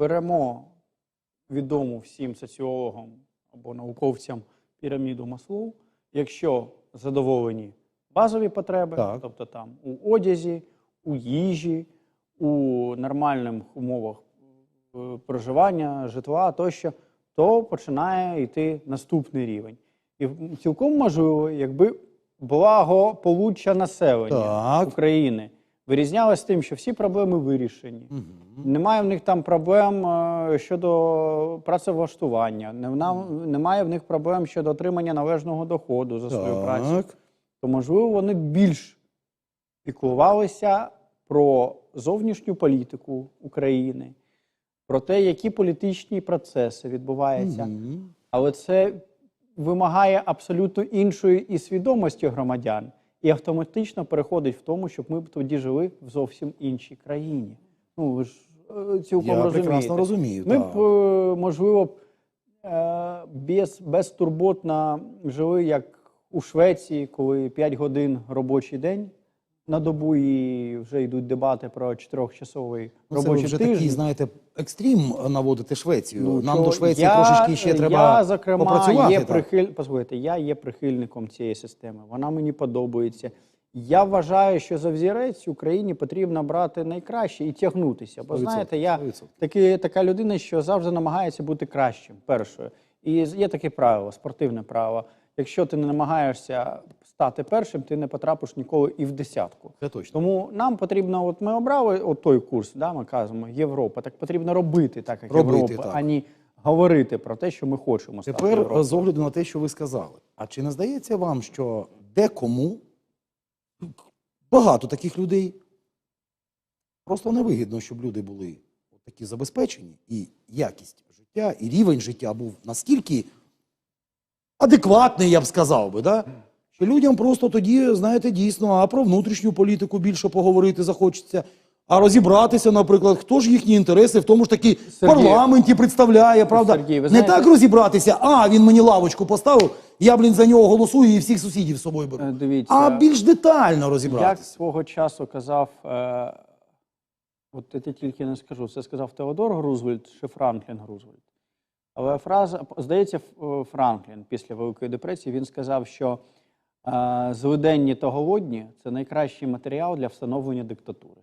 беремо відому всім соціологам або науковцям піраміду Маслоу, якщо задоволені базові потреби, Так. тобто там у одязі, у їжі, у нормальних умовах е, проживання, житла тощо, то починає йти наступний рівень. І цілком можливо, якби благополуччя населення Так. України вирізнялось тим, що всі проблеми вирішені. Немає в них там проблем е, щодо працевлаштування, нема- немає в них проблем щодо отримання належного доходу за свою працю. То можливо вони більш піклувалися про зовнішню політику України, про те, які політичні процеси відбуваються. Мгм. Але це вимагає абсолютно іншої і свідомості громадян, і автоматично переходить в тому, щоб ми б тоді жили в зовсім іншій країні. Ну ви ж е, цілком Я розумієте. прекрасно розумію. Ми так. б, е, можливо, б, е, без, безтурботно жили, як у Швеції, коли 5 годин робочий день на добу і вже йдуть дебати про чотирьохчасовий Ну, Це робочий вже тиждень. такий, знаєте, екстрім наводити Швецію. Ну, Нам до Швеції я, трошечки ще треба я, зокрема, попрацювати. Є прихиль... Послухайте, я є прихильником цієї системи. Вона мені подобається. Я вважаю, що за взірець Україні потрібно брати найкраще і тягнутися. Бо 100%, знаєте, я 100%. таки, така людина, що завжди намагається бути кращим, першою. І є таке правило, спортивне правило. Якщо ти не намагаєшся стати першим, ти не потрапиш ніколи і в десятку. Це точно. Тому нам потрібно, от ми обрали от той курс, да, ми кажемо, Європа. Так потрібно робити так, як Робити, Європа, так. а не говорити про те, що ми хочемо стати Тепер Європою. з огляду на те, що ви сказали. А чи не здається вам, що декому багато таких людей просто невигідно, щоб люди були такі забезпечені, і якість життя, і рівень життя був наскільки адекватний, я б сказав би, да? що людям просто тоді, знаєте, дійсно, а про внутрішню політику більше поговорити захочеться. А розібратися, наприклад, хто ж їхні інтереси в тому ж таки Сергій, парламенті представляє, правда? Сергій, ви Не так розібратися, а він мені лавочку поставив, я, блін, за нього голосую і всіх сусідів з собою беру. Е, дивіться, а більш детально розібратися. Як свого часу казав, е, от я тільки не скажу, це сказав Теодор Рузвельт чи Франклін Рузвельт. Але фраза, здається, е, Франклін після Великої депресії він сказав, що е, злиденні та голодні це найкращий матеріал для встановлення диктатури.